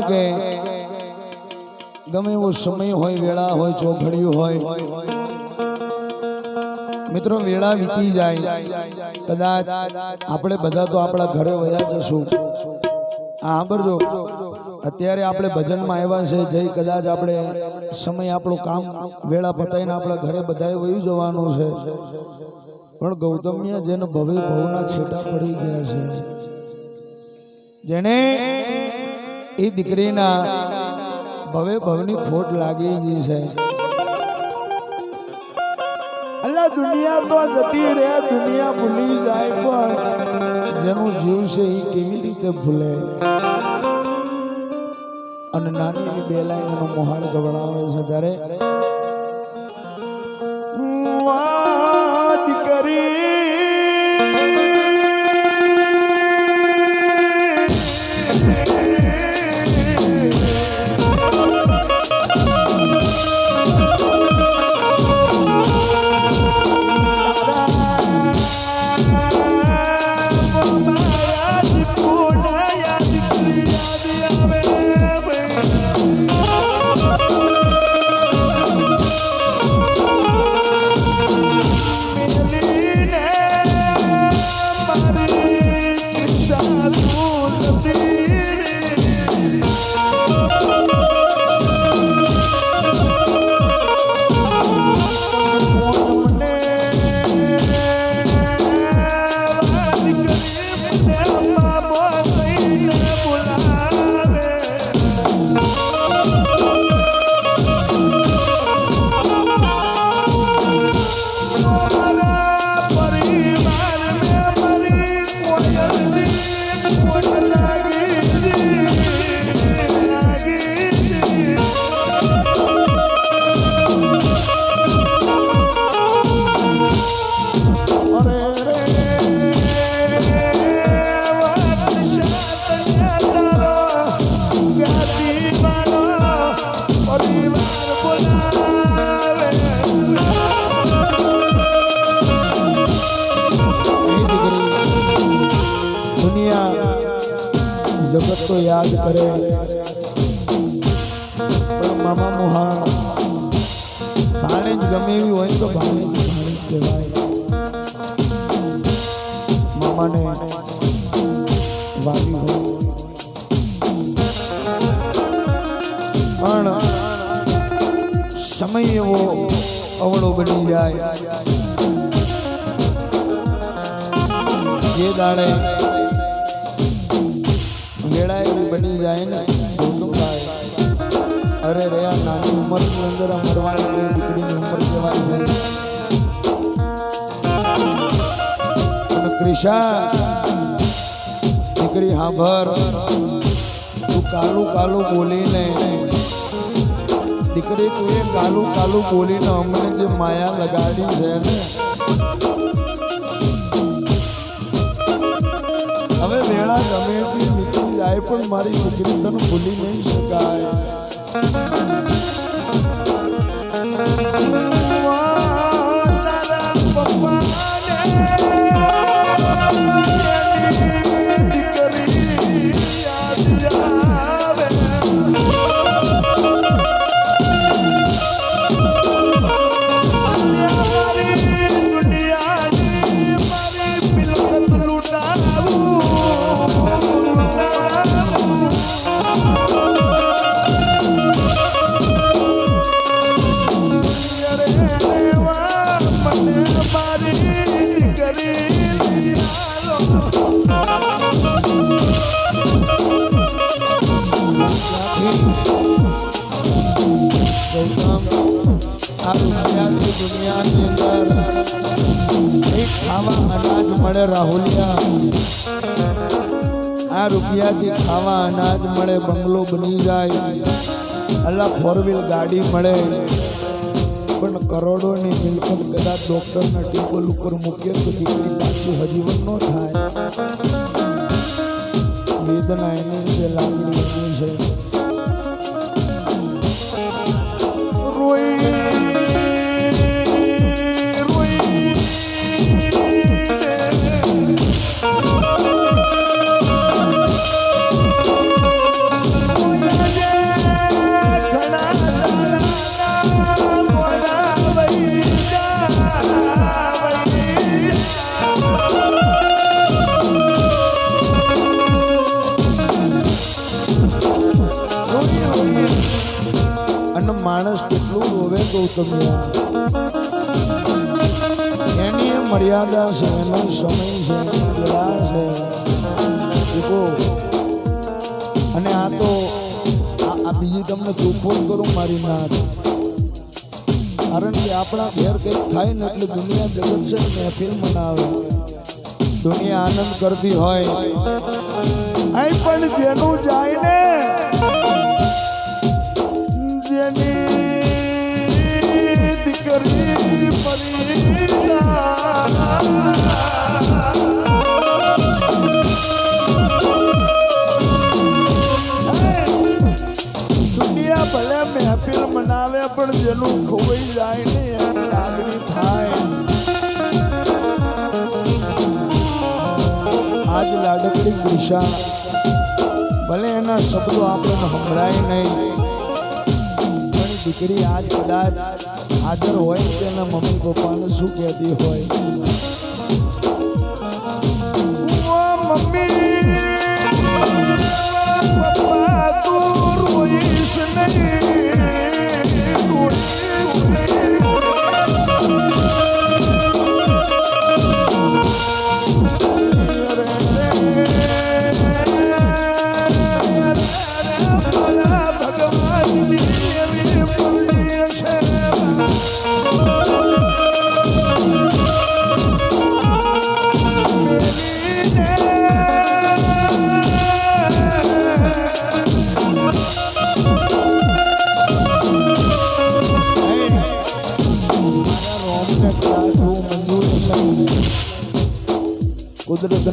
કારણ કે ગમે એવો સમય હોય, વેળા હોય, ચોઘડિયું હોય. મિત્રો, વેળા વીતી જાય. કદાચ આપણે બધા તો આપણા ઘરે વયા જશું. આ સાંભળજો. અત્યારે આપણે ભજનમાં આવ્યા છે, જઈ કદાચ આપણે સમય આપણું કામ વેળા પતાવીને આપણા ઘરે બધાએ વયું જવાનું છે. પણ ગૌતમિયા જેને ભવે ભવના છેટા પડી ગયા છે. જેને એ દીકરીના ભવે ભવની ખોટ લાગી ગઈ છે. અલ્લા દુનિયા તો જતી રહે દુનિયા ભૂલી જાય પણ. જેનું જીવ છે એ કેવી રીતે ભૂલે? અને નાની બે લાઈન એનો મોહાળ ગવડાવે છે ત્યારે યાદ કરે પણ મામા મોહા ભાણે જ ગમે એવી હોય તો ભાણે જ ભાણે જ કહેવાય મામાને વાલી હોય પણ સમય એવો અવળો બની જાય જે દાડે વેળા એવી બની જાય ને ગૌતમભાઈ અરે રહ્યા, નાની ઉંમરની અંદર મરવાની કોઈ દીકરીની ઉંમર કહેવાય છે અને દીકરી હાંભર, તું કાલું કાલું બોલીને, દીકરી તું એ કાલું કાલું બોલીને અમને જે માયા લગાડી છે ને જાય પણ મારી દીકરી ભૂલી નહીં શકાય. આ દુનિયાની દુનિયાની અંદર એક અનાજ મળે રાહુલિયા આ રૂપિયાથી ખાવા અનાજ મળે, બંગલો બની જાય. અલ્લા ફોર વ્હીલ ગાડી મળે, પણ કરોડોની મિલકત કદાચ ડોક્ટરના ટેબલ ઉપર મૂકીએ તો દીકરી પાછી ન થાય. વેદના જે લાગણી. માણસ કેટલું રોવે ગૌતમ્યા એની મર્યાદા છે, એનો સમય છે અને આ તો, આ બીજી તમને તોફોન કરું મારી નાથ કારણ કે આપણા ઘેર કંઈક થાય ને એટલે દુનિયા જગત છે મહેફિલ મનાવે દુનિયા આનંદ કરતી હોય. પણ જેનું જાય ને દુનિયા ભલે મહેફિલ મનાવે પણ જેનું ખોવાઈ જાય ને એની લાગણી થાય આજ લાડકડી દિશા ભલે એના શબ્દો આપણને સંભળાય નહીં દીકરી આજ કદાચ હાજર હોય તેના મમ્મી પપ્પાને શું કહેતી હોય?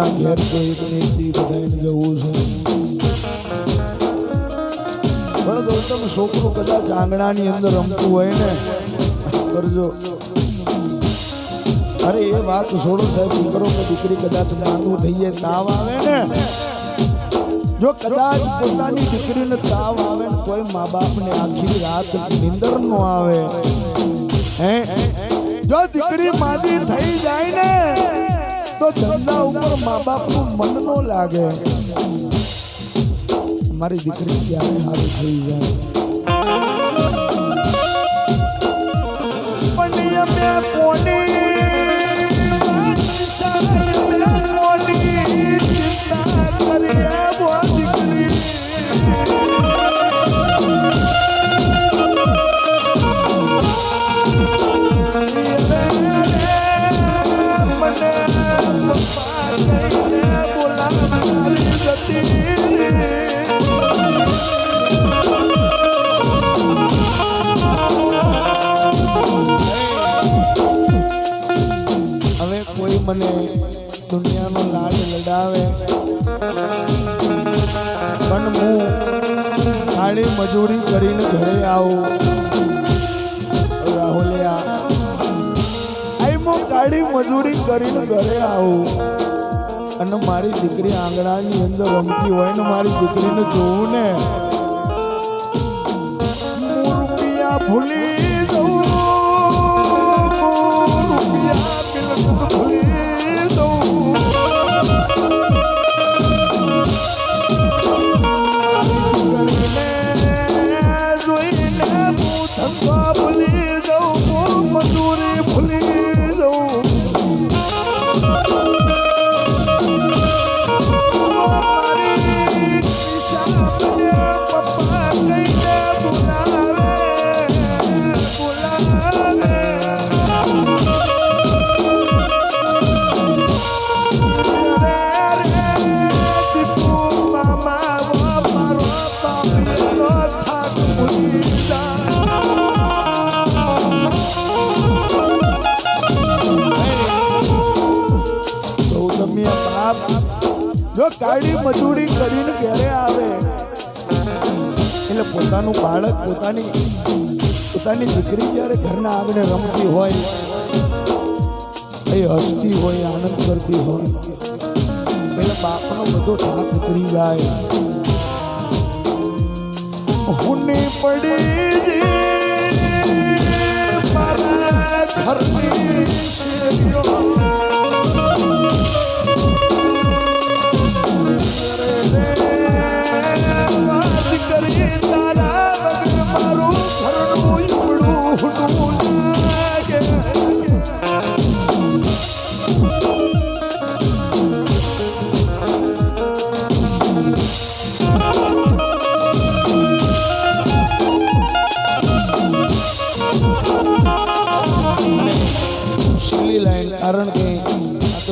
કુદરતના ઘેર કોઈ એકથી બધાને જવું છે પણ ગૌતમ છોકરો કદાચ આંગણાની અંદર રમતું હોય ને કરજો અરે એ વાત છોડો સાહેબ દીકરો કે દીકરી કદાચ નાનું થઈ જાય તાવ આવે ને? જો કદાચ પોતાની દીકરીને તાવ આવે ને, તોય મા બાપને આખી રાત નિંદર નો આવે. હે? જો દીકરી માદી થઈ જાય ને તો ધંધા ઉપર મા બાપનું મન નો લાગે. મારી દીકરી ક્યારે સારી થઈ જાય? પણ આવું રાહુલિયા આઈ હું મજૂરી કરીને ઘરે આવું અને મારી દીકરી આંગણાની અંદર રમતી હોય ને મારી દીકરીને જોવું ને ભૂલી મજૂરી કરીને ઘરે આવે. એટલે પોતાનું બાળક પોતાની પોતાની દીકરી જ્યારે ઘરના આંગણે રમતી હોય, એ હસતી હોય, આનંદ કરતી હોય, એટલે બાપનો બધો થાક ઉતરી જાય. હુની પડી ઘરનું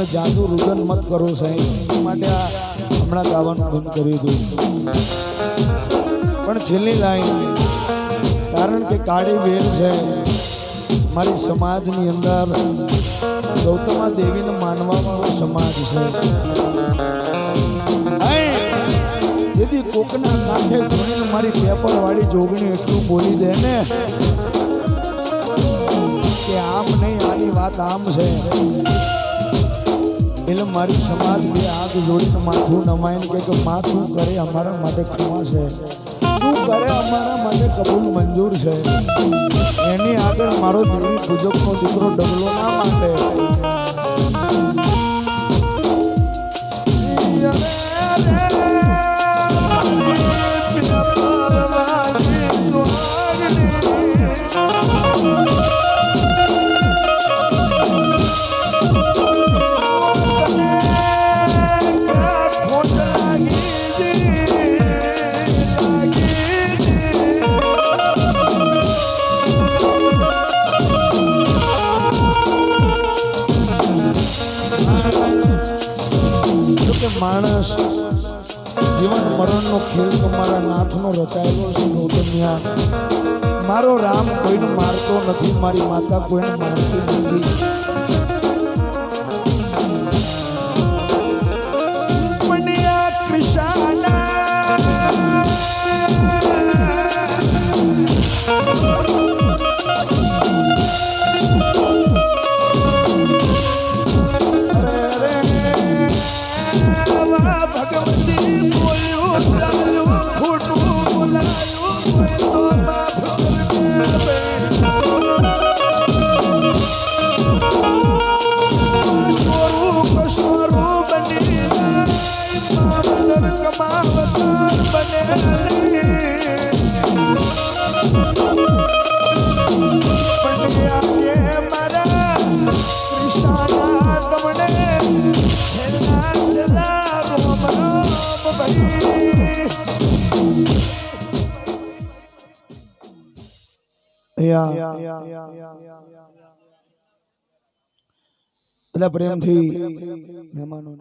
તમે જાદુ રુદન મત કરો સાહેબ. માટે આ હમણાં ગાવાનું બંધ કરી દીધું. પણ છેલ્લી લાઈન કારણ કે કાળી વેલ છે, મારી સમાજની અંદર ગૌતમા દેવીને માનવામાં સમાજ છે. દીદી કોકના કાંઠે જોડીને મારી પેપર વાળી જોગણી એટલું બોલી દે ને કે આમ નહીં, આની વાત આમ છે. એટલે મારી સમાજ બે હાથ જોડીને માથું નમાઈને કે કે માં તું કરે અમારા માટે ક્ષમા છે. તું કરે અમારા માટે કબૂલ મંજૂર છે. એની આગળ મારો દેવી પૂજકનો દીકરો ડગલો ના માંડે. માણસ જીવન મરણનો ખેલ મારા નાથનો રચાયેલો છે ગૌતમ્યા મારો રામ કોઈને મારતો નથી, મારી માતા કોઈને મારતી નથી. બધા પ્રેમથી મહેમાનો